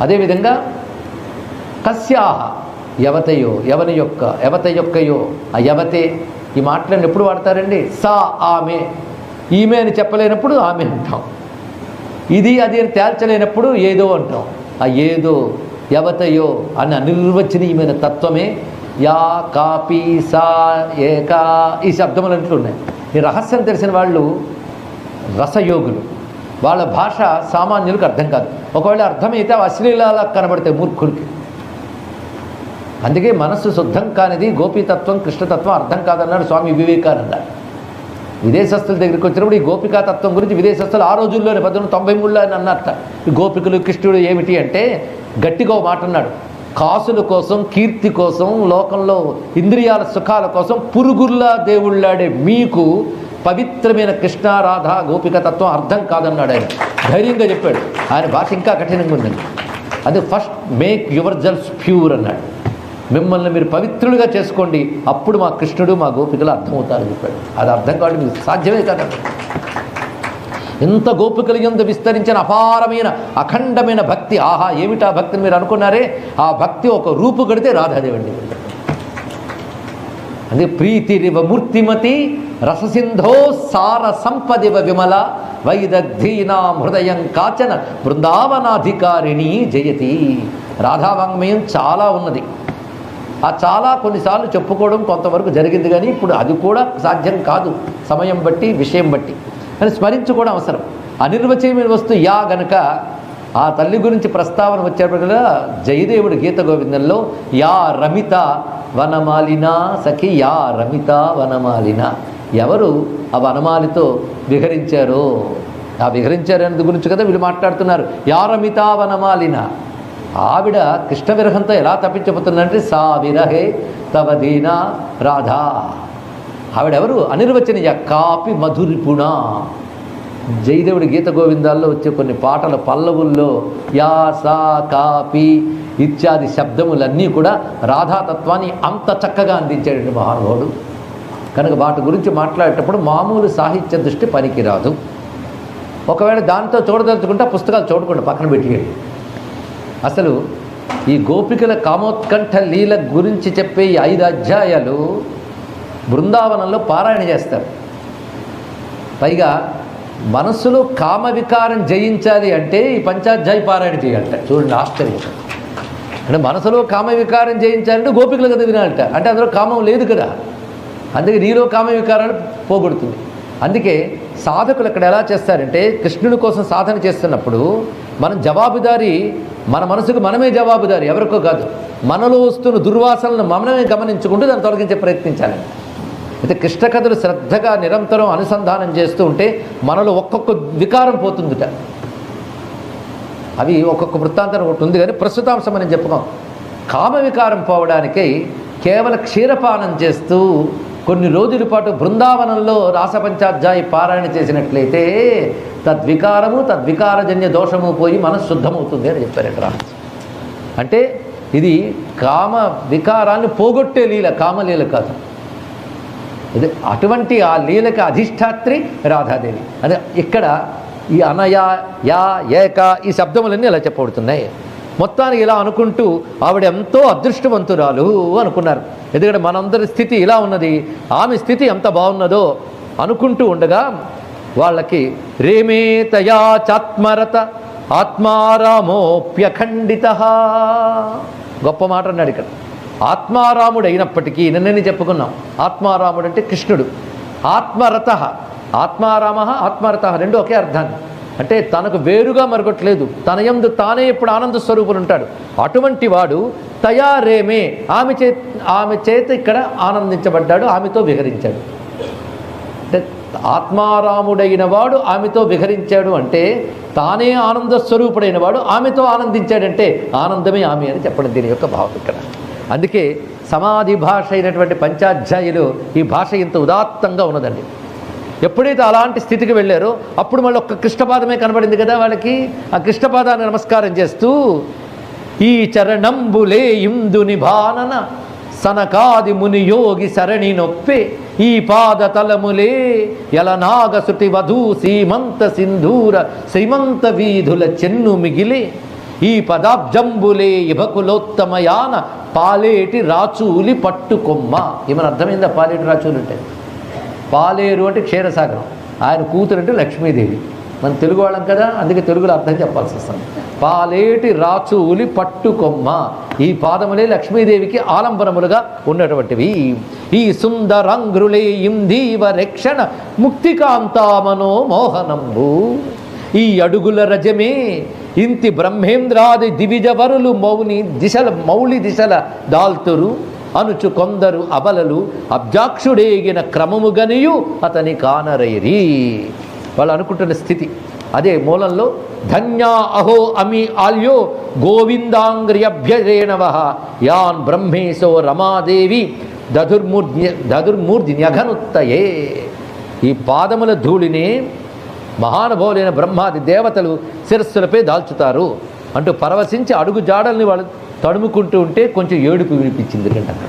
అదేవిధంగా కస్యాహ యవతయో యవని యొక్క యవత యొక్కయో ఆ యవతే ఈ మాటలను ఎప్పుడు వాడతారండి? సా ఆమె. ఈమె అని చెప్పలేనప్పుడు ఆమె అంటాం. ఇది అది అని తేల్చలేనప్పుడు ఏదో అంటాం. ఆ ఏదో యవతయో అన్న అనిర్వచనీయమైన తత్వమే. యా కాపీ సా ఏకా ఈ శబ్దములు ఉన్నాయి. ఈ రహస్యం తెలిసిన వాళ్ళు రసయోగులు. వాళ్ళ భాష సామాన్యులకు అర్థం కాదు. ఒకవేళ అర్థమైతే అవి అశ్లీలాలా కనబడతాయి మూర్ఖుడికి. అందుకే మనస్సు శుద్ధం కానిది గోపీతత్వం కృష్ణతత్వం అర్థం కాదన్నాడు స్వామి వివేకానంద. విదేశస్తుల దగ్గరికి వచ్చినప్పుడు ఈ గోపికాతత్వం గురించి విదేశస్తులు ఆ రోజుల్లోనే పద్దెనిమిది తొంభై మూడులో అని అన్నట్ట. ఈ గోపికలు కృష్ణుడు ఏమిటి అంటే గట్టిగా మాట అన్నాడు. కాసుల కోసం కీర్తి కోసం లోకంలో ఇంద్రియాల సుఖాల కోసం పురుగుల్లా దేవుళ్ళాడే మీకు పవిత్రమైన కృష్ణారాధ గోపిక తత్వం అర్థం కాదన్నాడు ఆయన. ధైర్యంగా చెప్పాడు. ఆయన భాష ఇంకా కఠినంగా ఉందండి. అది first make your gels pure అన్నాడు. మిమ్మల్ని మీరు పవిత్రులుగా చేసుకోండి. అప్పుడు మా కృష్ణుడు మా గోపికలు అర్థమవుతారని చెప్పాడు. అది అర్థం కావడం మీకు సాధ్యమే కాదండి. ఎంత గోపికలు ఎంత విస్తరించిన అపారమైన అఖండమైన భక్తి. ఆహా ఏమిటా భక్తిని మీరు అనుకున్నారే? ఆ భక్తి ఒక రూపు కడితే రాధాదేవండి అదే ప్రీతిరివ మూర్తిమతి రససింధో సార సంపదివ విమల వైదగ్ధీనా హృదయం కాచన బృందావనాధికారిణి జయతి. రాధావాంగ్మయం చాలా ఉన్నది. ఆ చాలా కొన్నిసార్లు చెప్పుకోవడం కొంతవరకు జరిగింది కానీ ఇప్పుడు అది కూడా సాధ్యం కాదు. సమయం బట్టి విషయం బట్టి. అని స్మరించుకోవడం అవసరం. అనిర్వచనమైన వస్తువు యా గనక ఆ తల్లి గురించి ప్రస్తావన వచ్చేటప్పుడు కదా జయదేవుడు గీత గోవిందంలో యా రమిత వనమాలిన సఖి యా రమిత వనమాలిన. ఎవరు ఆ వనమాలితో విహరించారో? ఆ విహరించారనేది గురించి కదా వీళ్ళు మాట్లాడుతున్నారు. యా రమిత వనమాలిన. ఆవిడ కృష్ణ విరహంతో ఎలా తప్పించబోతుందంటే సా విరహే తవ దీనా రాధా. ఆవిడెవరు? అనిర్వచనీయ కాపి మధురిపుణ. జయదేవుడి గీత గోవిందాల్లో వచ్చే కొన్ని పాటల పల్లవుల్లో యా సా కాపి ఇత్యాది శబ్దములన్నీ కూడా రాధాతత్వాన్ని అంత చక్కగా అందించాడు మహానుభావుడు. కనుక వాటి గురించి మాట్లాడేటప్పుడు మామూలు సాహిత్య దృష్టి పనికిరాదు. ఒకవేళ దాంతో చూడదలుచుకుంటే పుస్తకాలు చూడకుండా పక్కన పెట్టేయండి. అసలు ఈ గోపికల కామోత్కంఠ లీల గురించి చెప్పే ఈ ఐదు అధ్యాయాలు బృందావనంలో పారాయణ చేస్తారు. పైగా మనస్సులో కామ వికారం జయించాలి అంటే ఈ పంచాధ్యాయ పారాయణ చేయాలంట. చూడండి ఆశ్చర్యం. అంటే మనసులో కామ వికారం చేయించాలంటే గోపికలు కదా వినాలంట అంటే అందులో కామం లేదు కదా. అందుకే నీలో కామ వికారాలు పోగొడుతుంది. అందుకే సాధకులు అక్కడ ఎలా చేస్తారంటే కృష్ణుడి కోసం సాధన చేస్తున్నప్పుడు మనం జవాబుదారి మన మనసుకు మనమే జవాబుదారి ఎవరికో కాదు. మనలో వస్తున్న దుర్వాసనలను మనమే గమనించుకుంటూ దాన్ని తొలగించే ప్రయత్నించాలి. అయితే కృష్ణ కథలు శ్రద్ధగా నిరంతరం అనుసంధానం చేస్తూ ఉంటే మనలో ఒక్కొక్క వికారం పోతుందిట. అవి ఒక్కొక్క వృత్తాంతం ఒకటి ఉంది కానీ ప్రస్తుతాంశం మనం చెప్పుకోం. కామ వికారం పోవడానికై కేవలం క్షీరపానం చేస్తూ కొన్ని రోజుల పాటు బృందావనంలో రాసపంచాధ్యాయ పారాయణ చేసినట్లయితే తద్వికారము తద్వికారజన్య దోషము పోయి మనసు శుద్ధమవుతుంది అని చెప్పారు ఇక్కడ. అంటే ఇది కామ వికారాన్ని పోగొట్టే లీల కామలీల కాదు. అదే అటువంటి ఆ లీలకి అధిష్టాత్రి రాధాదేవి. అదే ఇక్కడ ఈ అనయ యా ఏక ఈ శబ్దములన్నీ ఇలా చెప్పబడుతున్నాయి. మొత్తానికి ఇలా అనుకుంటూ ఆవిడ ఎంతో అదృష్టవంతురాలు అనుకున్నారు. ఎందుకంటే మనందరి స్థితి ఇలా ఉన్నది. ఆమె స్థితి ఎంత బాగున్నదో అనుకుంటూ ఉండగా వాళ్ళకి రేమే తయా చాత్మరత ఆత్మారామోప్యఖండిత. గొప్ప మాట అన్నాడు ఇక్కడ. ఆత్మారాముడు అయినప్పటికీ నిన్ననే చెప్పుకున్నాం. ఆత్మారాముడు అంటే కృష్ణుడు. ఆత్మరత ఆత్మారామ ఆత్మరత రెండు ఒకే అర్థాన్ని. అంటే తనకు వేరుగా మరొకట్లేదు. తన ఎందు తానే ఇప్పుడు ఆనంద స్వరూపులు ఉంటాడు అటువంటి వాడు తయారేమే. ఆమె చే ఆమె చేత ఇక్కడ ఆనందించబడ్డాడు ఆమెతో విహరించాడు. అంటే ఆత్మారాముడైన వాడు ఆమెతో విహరించాడు అంటే తానే ఆనంద స్వరూపుడైన వాడు ఆమెతో ఆనందించాడంటే ఆనందమే ఆమె అని చెప్పడం దీని యొక్క భావం ఇక్కడ. అందుకే సమాధి భాష అయినటువంటి పంచాధ్యాయులు ఈ భాష ఇంత ఉదాత్తంగా ఉన్నదండి. ఎప్పుడైతే అలాంటి స్థితికి వెళ్ళారో అప్పుడు మళ్ళీ ఒక్క కృష్ణపాదమే కనబడింది కదా వాళ్ళకి. ఆ కృష్ణపాదాన్ని నమస్కారం చేస్తూ ఈ చరణంబులే ఇందుని బానన సనకాది ముని యోగి సరణి నొప్పే ఈ పాద తలములే ఎలనాగ శృతి వధూ సీమంత సింధూర శ్రీమంత వీధుల చెన్ను మిగిలే ఈ పదాబ్జంబులే ఇభకులోత్తమయాన పాలేటి రాచూలి పట్టుకొమ్మ. ఏమైనా అర్థమైందా పాలేటి రాచూలు అంటే? పాలేరు అంటే క్షీరసాగరం. ఆయన కూతురు అంటే లక్ష్మీదేవి. మన తెలుగు వాళ్ళం కదా అందుకే తెలుగులో అర్థం చెప్పాల్సి వస్తుంది. పాలేటి రాచూలి పట్టుకొమ్మ. ఈ పాదములే లక్ష్మీదేవికి ఆలంబనములుగా ఉన్నటువంటివి. ఈ సుందరంగ్రులే ఇందీవ రక్షణ ముక్తికాంతామనో మోహనంబు ఈ అడుగుల రజమే ఇంతి బ్రహ్మేంద్రాది దివిజవరులు మౌని దిశల మౌళి దిశల దాల్తురు. అనుచు కొందరు అబలలు అబ్జాక్షుడేగిన క్రమము గనియు అతని కానరైరి. వాళ్ళు అనుకుంటున్న స్థితి. అదే మూలంలో ధన్యా అహో అమి ఆల్యో గోవిందాంగ్రియభ్యరేణవ. యాన్ బ్రహ్మేశో రమాదేవి దదుర్మూర్ధ్య న్యఘనుత్తయే ఈ పాదముల ధూళిని మహానుభావులైన బ్రహ్మాది దేవతలు శిరస్సులపై దాల్చుతారు. అంటూ పరవశించి అడుగు జాడల్ని వాళ్ళు తడుముకుంటూ ఉంటే కొంచెం ఏడుపు వినిపించింది అక్కడ.